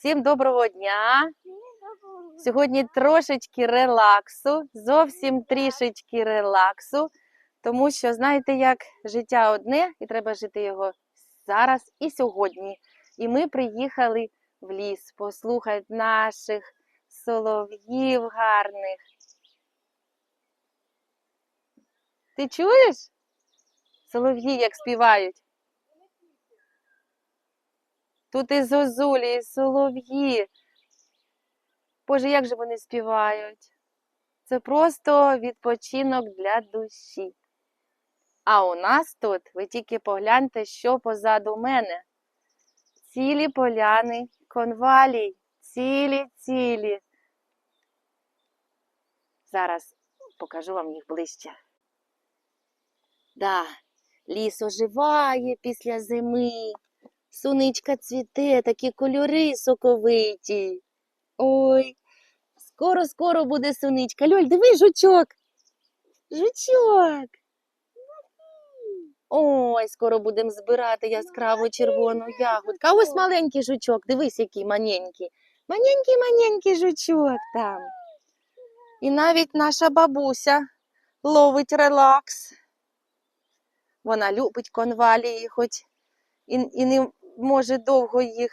Всім доброго дня! Сьогодні трошечки релаксу, зовсім трішечки релаксу, тому що знаєте, як життя одне, і треба жити його зараз і сьогодні. І ми приїхали в ліс послухати наших солов'їв гарних. Ти чуєш? Солов'ї як співають. Тут і зозулі, і солов'ї. Боже, як же вони співають? Це просто відпочинок для душі. А у нас тут, ви тільки погляньте, що позаду мене. Цілі поляни конвалій, цілі-цілі. Зараз покажу вам їх ближче. Да, ліс оживає після зими. Суничка цвіте, такі кольори соковиті. Ой, скоро-скоро буде суничка. Льоль, диви, жучок. Жучок. Ой, скоро будемо збирати яскраву червону ягодку. А ось маленький жучок, дивись, який маненький. Маненький-маненький жучок там. І навіть наша бабуся ловить релакс. Вона любить конвалії, хоч і, і не може довго їх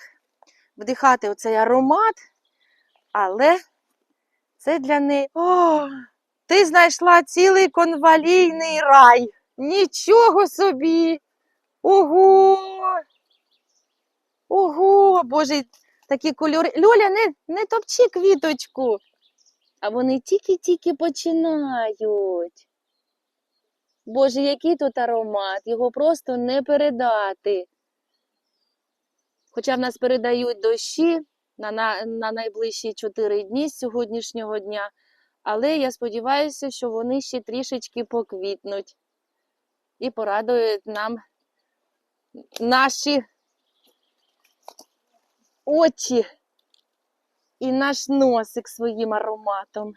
вдихати оцей аромат, але це для неї. О, ти знайшла цілий конвалійний рай. Нічого собі. Ого. Ого, боже, такі кольори. Льоля, не, не топчи квіточку. А вони тільки-тільки починають. Боже, який тут аромат, його просто не передати. Хоча в нас передають дощі на, на, на найближчі 4 дні з сьогоднішнього дня, але я сподіваюся, що вони ще трішечки поквітнуть і порадують нам наші очі і наш носик своїм ароматом.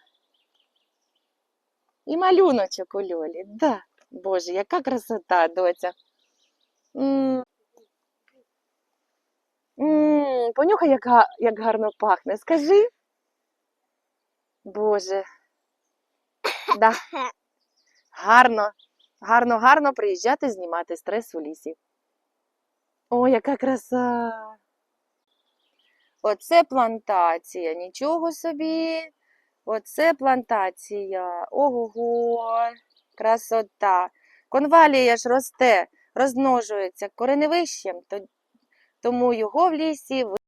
І малюночок у Льолі. Да. Боже, яка красота, доця. М. М, Понюхай, як, як гарно пахне. Скажи. Боже. Да. Гарно, гарно, гарно приїжджати знімати стрес у лісі. О, яка краса. Оце плантація, нічого собі. Оце плантація. Ого, красота. Конвалія ж росте, розмножується кореневищем, то- тому його в лісі